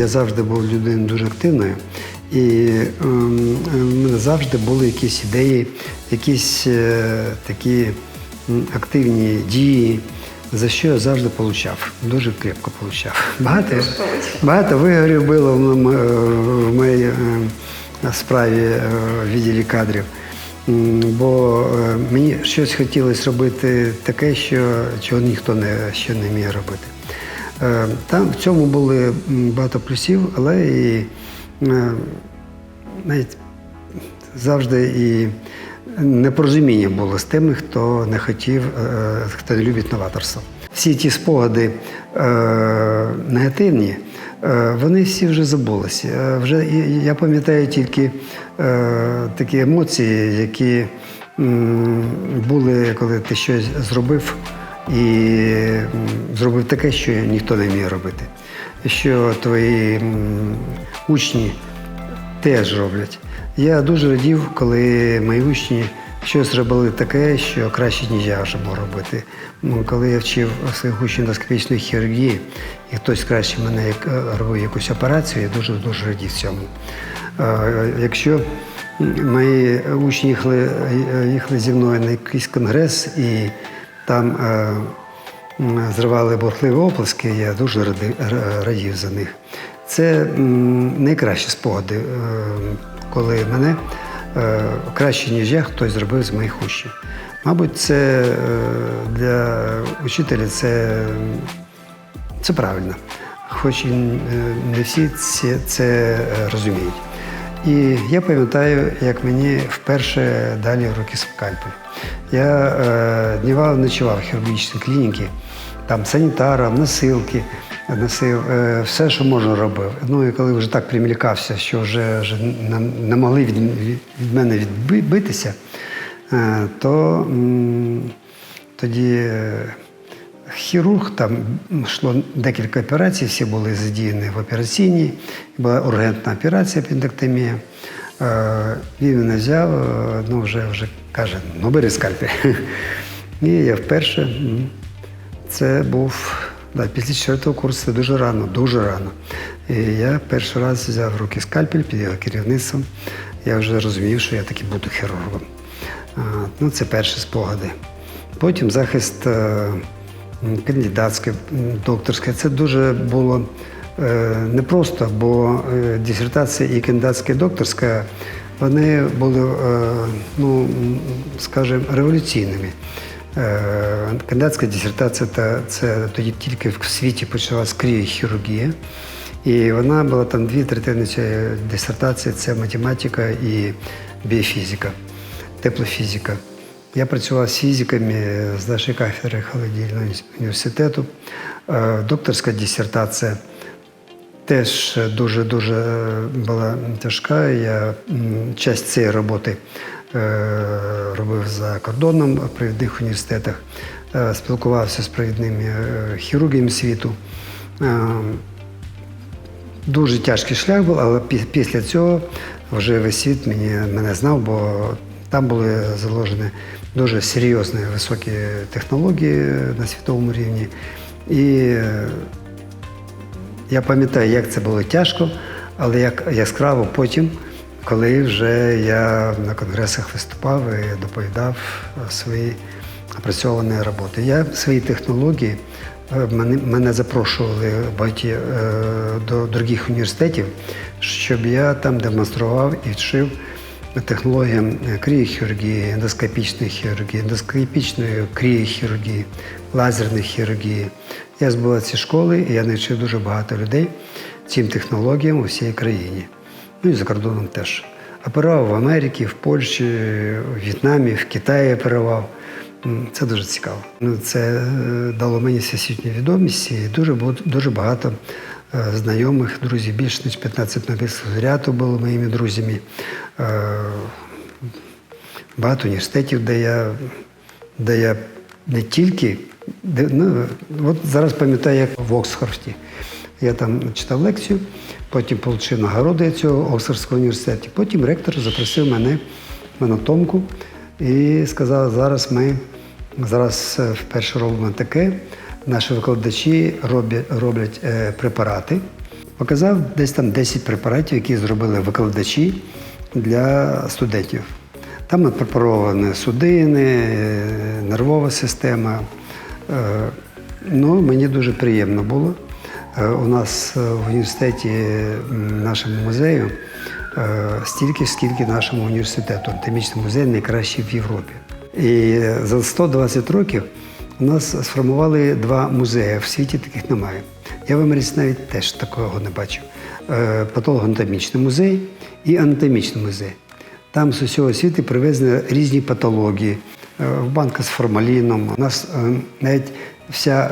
Я завжди був людиною дуже активною, і ем, в мене завжди були якісь ідеї, якісь е, такі активні дії, за що я завжди получав. Дуже крепко получав. Багато, багато вигорів було в, е, моїй е, справі в відділі кадрів. Бо мені щось хотілося робити таке, що, чого ніхто не, ще не вміє робити. Е, Там в цьому були багато плюсів, але і е, навіть завжди і непорозуміння було з тими, хто не хотів, е, хто не любить новаторство. Всі ті спогади негативні, вони всі вже забулися. Вже я пам'ятаю тільки такі емоції, які були, коли ти щось зробив і зробив таке, що ніхто не вміє робити. Що твої учні теж роблять. Я дуже радів, коли мої учні щось робили таке, що краще, ніж я вже мог робити. Коли я вчив своїх учнів доскопічної хірургії, і хтось краще мене е, робив якусь операцію, я дуже дуже радів цьому. Е, Якщо мої учні їхали, е, їхали зі мною на якийсь конгрес і там е, зривали бурхливі оплески, я дуже радів за них. Це найкращі спогади, е, коли мене е, краще, ніж я, хтось зробив з моїх учнів. Мабуть, це для учителя це, це правильно, хоч і не всі це, це розуміють. І я пам'ятаю, як мені вперше далі в руки скальпель. Я е, днівав, ночував в хірургічній клініці, там санітаром, носилки, носив е, все, що можна робив. Ну і коли вже так примількався, що вже, вже не, не могли від, від мене відбитися, е, то м, тоді. е, Хірург там йшло декілька операцій, всі були задіяні в операційній. Була ургентна операція апендектомія. Е, Він мене взяв, е, ну вже вже каже, ну бери скальпель. І я вперше. Це був да, після четвертого курсу, це дуже рано, дуже рано. І я перший раз взяв в руки скальпель під його керівництвом. Я вже розумів, що я таки буду хірургом. Ну, це перші спогади. Потім захист е, кандидатське, докторське. Це дуже було е, непросто, бо е, дисертація і кандидатська і докторська вони були, е, ну, скажімо, революційними. Кандидатська дисертація та це тоді тільки в світі почалась кріохірургія. І вона була там дві третини цієї дисертації це математика і біофізика, теплофізика. Я працював з фізиками з нашої кафедри холодильного університету. Е, Докторська дисертація теж дуже-дуже була тяжка. Я часть цієї роботи е, робив за кордоном в провідних університетах, е, спілкувався з провідними е, хірургами світу. Е, Дуже тяжкий шлях був, але після цього вже весь світ мені, мене знав, бо там були заложені дуже серйозні високі технології на світовому рівні. І е, я пам'ятаю, як це було тяжко, але як яскраво потім, коли вже я на конгресах виступав і доповідав свої опрацьовані роботи. Я свої технології е, мене, запрошували багаті е, до других університетів, щоб я там демонстрував і вчив технологіям кріохірургії, ендоскопічної хірургії, ендоскопічної кріохірургії, лазерної хірургії. Я збула ці школи, і я навчив дуже багато людей цим технологіям у всій країні. Ну і за кордоном теж. Оперував в Америці, в Польщі, в В'єтнамі, в Китаї оперував. Це дуже цікаво. Ну, Це е, дало мені всесвітню відомість і дуже, дуже багато е, знайомих, друзів. Більше ніж 15 медичних ряду були моїми друзями. Е, Багато університетів, де я, де я не тільки, де, ну, от зараз пам'ятаю, як в Оксфорді. Я там читав лекцію, потім отримав нагороди цього Оксфордського університету. Потім ректор запросив мене в анатомку і сказав, зараз ми зараз е, вперше робимо таке. Наші викладачі роблять, роблять е, препарати Показав десь там 10 препаратів, які зробили викладачі для студентів. Там препаровані судини, е, нервова система. Е, Ну, мені дуже приємно було. У нас в університеті, нашому музею, стільки, скільки нашому університету. Анатомічний музей найкращий в Європі. І за 120 років у нас сформували два музеї. В світі таких немає. Я в Америці навіть теж такого не бачив. Е, Патологоанатомічний музей і анатомічний музей. Там з усього світу привезені різні патології, е, в банка з формаліном. У нас е, навіть вся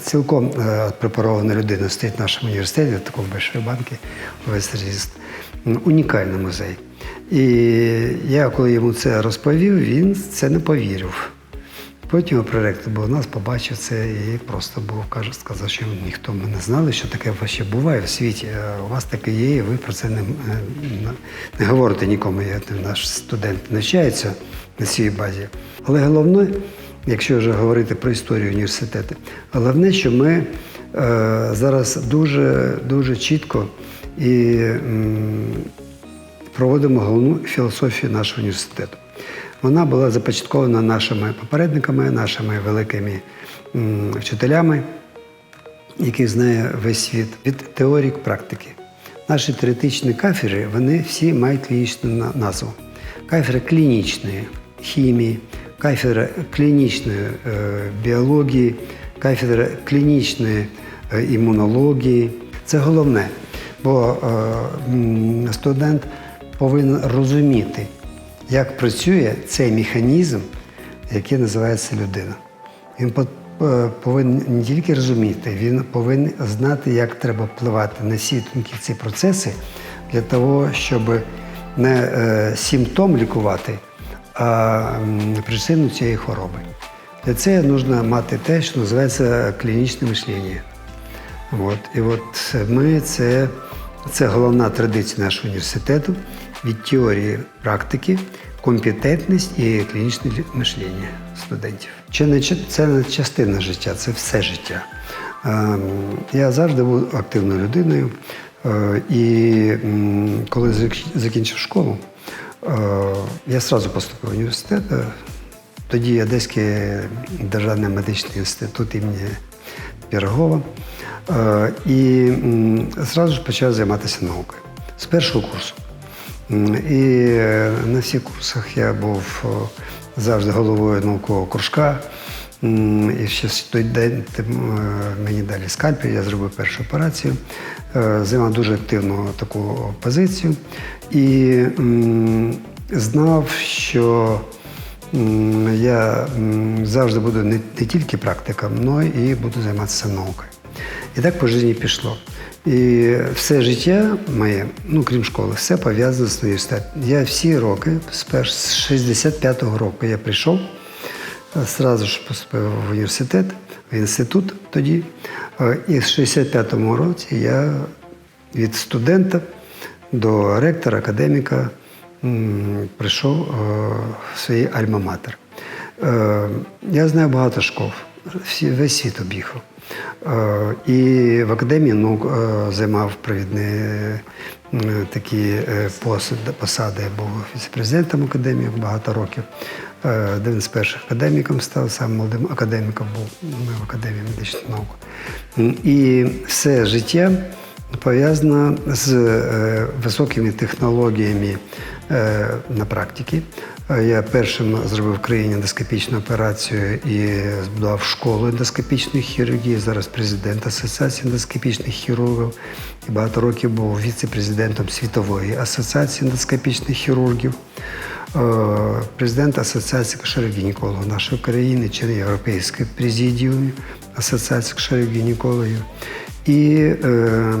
цілком препарована людина стоїть в нашому університеті, в такому большої банки, весь ріст. Унікальний музей. І я, коли йому це розповів, він це не повірив. Потім проректор був нас, побачив це і просто був, каже, сказав, що ніхто ми не знали, що таке ще буває в світі. У вас таке є, і ви про це не, не, не говорите нікому. Я, наш студент навчається на цій базі. Але головне, якщо вже говорити про історію університету, головне, що ми е, зараз дуже, дуже чітко і м, проводимо головну філософію нашого університету. Вона була започаткована нашими попередниками, нашими великими вчителями, яких знає весь світ, від теорії к практики. Наші теоретичні кафедри, вони всі мають клінічну назву. Кафедра клінічної хімії, кафедра клінічної е, біології, кафедра клінічної е, імунології. Це головне, бо е, студент повинен розуміти, як працює цей механізм, який називається людина. Він е, повинен не тільки розуміти, він повинен знати, як треба впливати на всі тонкі ці процеси для того, щоб не е, симптом лікувати, а причину цієї хвороби. Для цього потрібно мати те, що називається клінічне мишлення. От. І от ми це, це головна традиція нашого університету від теорії практики, компетентність і клінічне мишлення студентів. Це не, частина життя, це все життя. Ем, Я завжди був активною людиною. Е, І коли закінчив школу, е, я одразу поступив в університет. Е, Тоді Одеський державний медичний інститут імені Пірогова. І м, зразу ж почав займатися наукою з першого курсу. І е, на всіх курсах я був завжди головою наукового кружка. І ще той день е, мені дали скальпель, я зробив першу операцію, Е, займав дуже активну таку позицію і знав, що Я завжди буду не тільки практиком, але і буду займатися наукою. І так по житті пішло. І все життя моє, ну крім школи, все пов'язано з університетом. Я всі роки, з перш- з 65-го року я прийшов, одразу ж поступив в університет, в інститут тоді. Е, І в 65-му році я від студента до ректора, академіка прийшов е, в свій альма-матер. Е, Я знаю багато школ, всі, весь світ об'їхав. Е, І в академії наук е, займав провідні е, такі посади. Я був віце-президентом академії багато років. Один з перших академіком став, сам молодим академіком був в Академії медичних наук. І все життя пов'язана з високими технологіями на практиці. Е, Я першим зробив в країні ендоскопічну операцію і збудував школу ендоскопічної хірургії. Зараз президент Асоціації ендоскопічних хірургів. І багато років був віце-президентом Світової асоціації ендоскопічних хірургів. Е, Президент Асоціації кошерогінекологів нашої країни, член Європейської президіуму Асоціації кошерогінекологів. І е,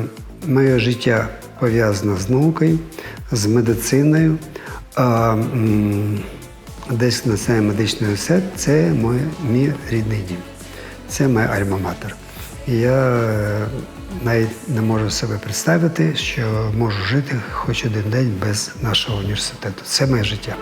моє життя пов'язано з наукою, з медициною. А м, це медичний університет це мій, мій рідний дім. Це моя альма-матер. Я е, навіть не можу себе представити, що можу жити хоч один день без нашого університету. Це моє життя.